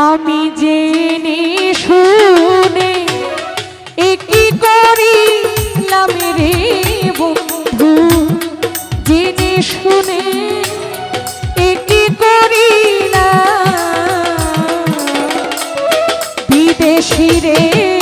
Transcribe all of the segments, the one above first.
আমি জেনে শুনে একই করিলাম রে বন্ধু? জেনে শুনে একই করিলাম? বিদেশি রে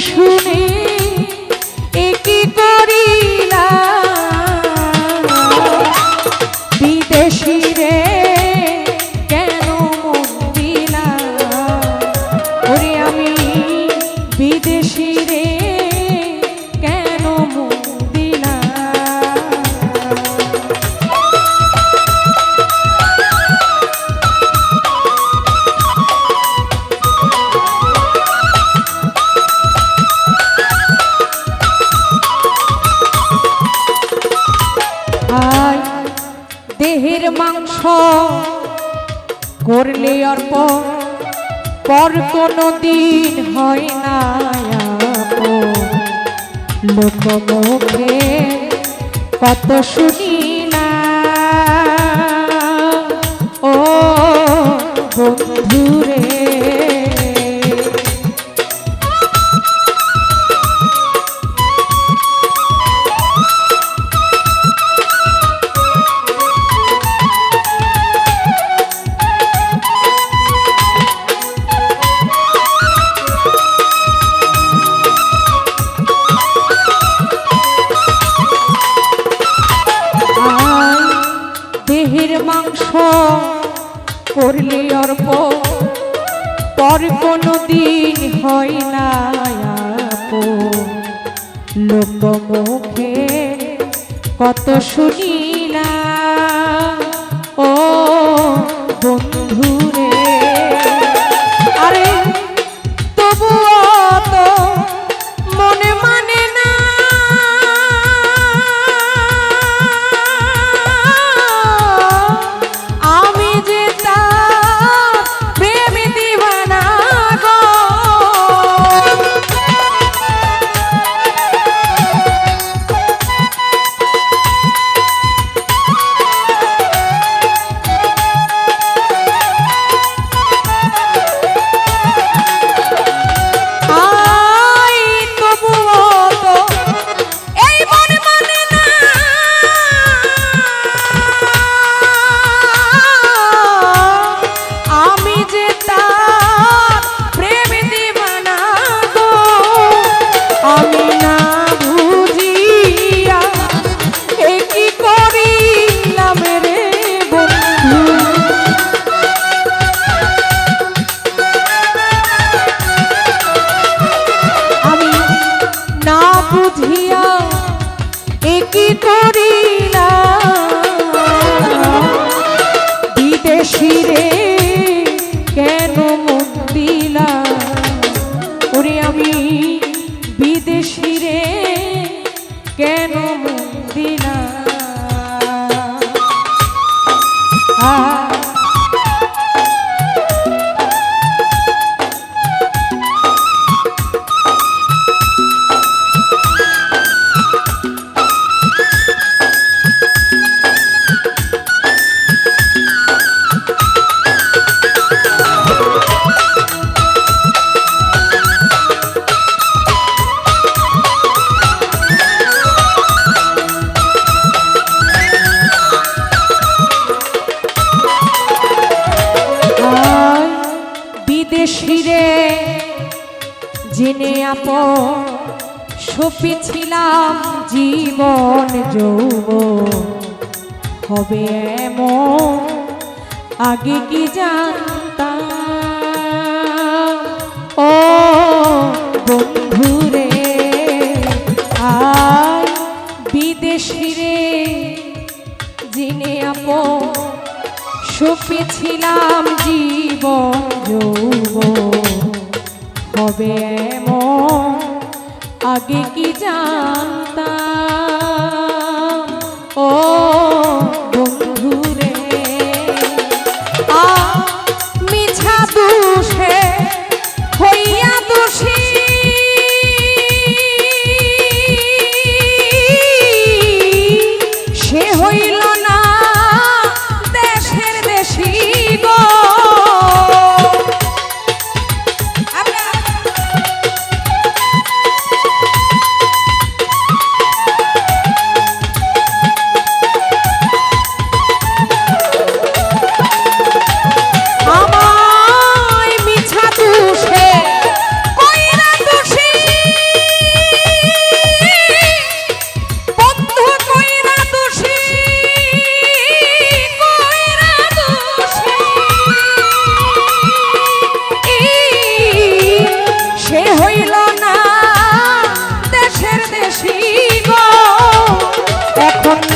শুনে দেহের মাংস। করলে অর্প পর কোনো দিন হয় না লোক মুখে কত শুনি করলে অর্প পর কোনো দিন হয় না। লোক মুখে কত শুনি না ও বন্ধুরে মন বিদেশিরে জেনে আপ সপিছিলাম জীবন যৌব হবে এমন, আগে কি জানতাম? ও বন্ধুরে, আয় বিদেশিরে জেনে আপন সুপেছিলাম জীবন যৌব এমন আগে কি জানতাম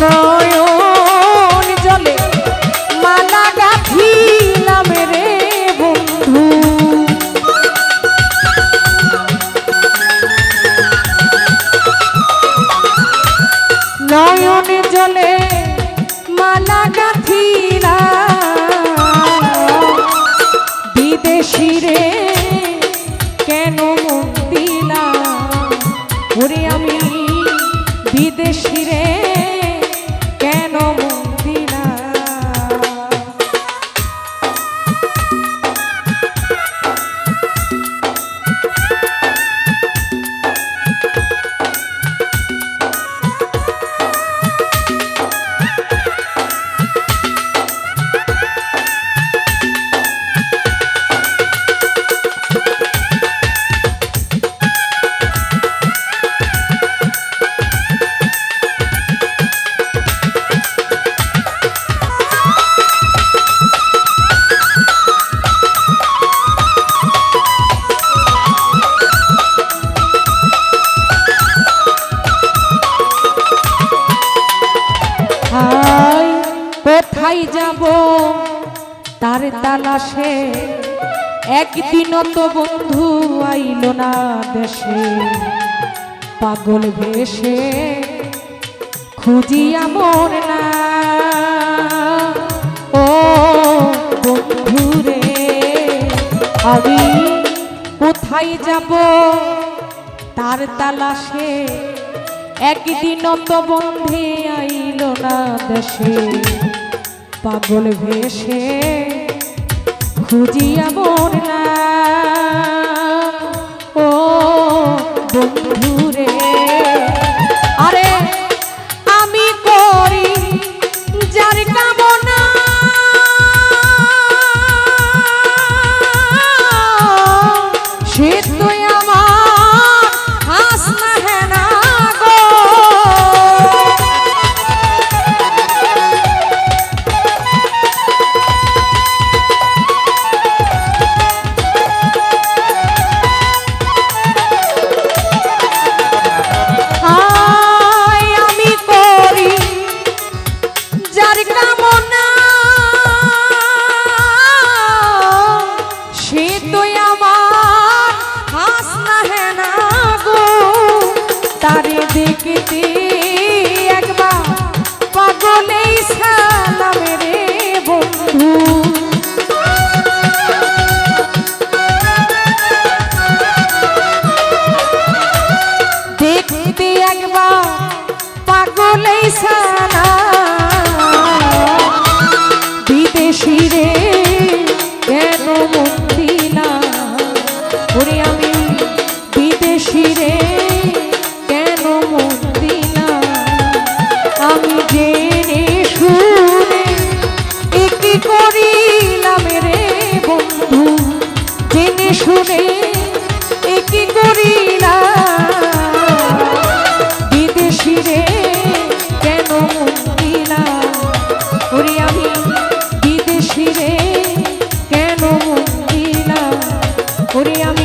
নয়ন জলে মালা গাঁথিলাম রে বন্ধু। নয়ন জলে মালা গাঁথিলাম তালাশে একদিনও তো বন্ধু আইল না দেশে। পাগল ভেসে খুঁজি আমর না। ও বন্ধু রে আমি কোথায় যাব? তার তালাশে একদিনও তো বন্ধে আইল না দেশে। পাগল ভেসে খুঁজিয়া না ও বন্ধু দেখতে করিলাম রে বন্ধু, জেনে শুনে একে করিলাম? বিদেশি রে, কেন মন্দিলা ওরে আমি বিদেশি রে, কেন মন্দিলা ওরে আমি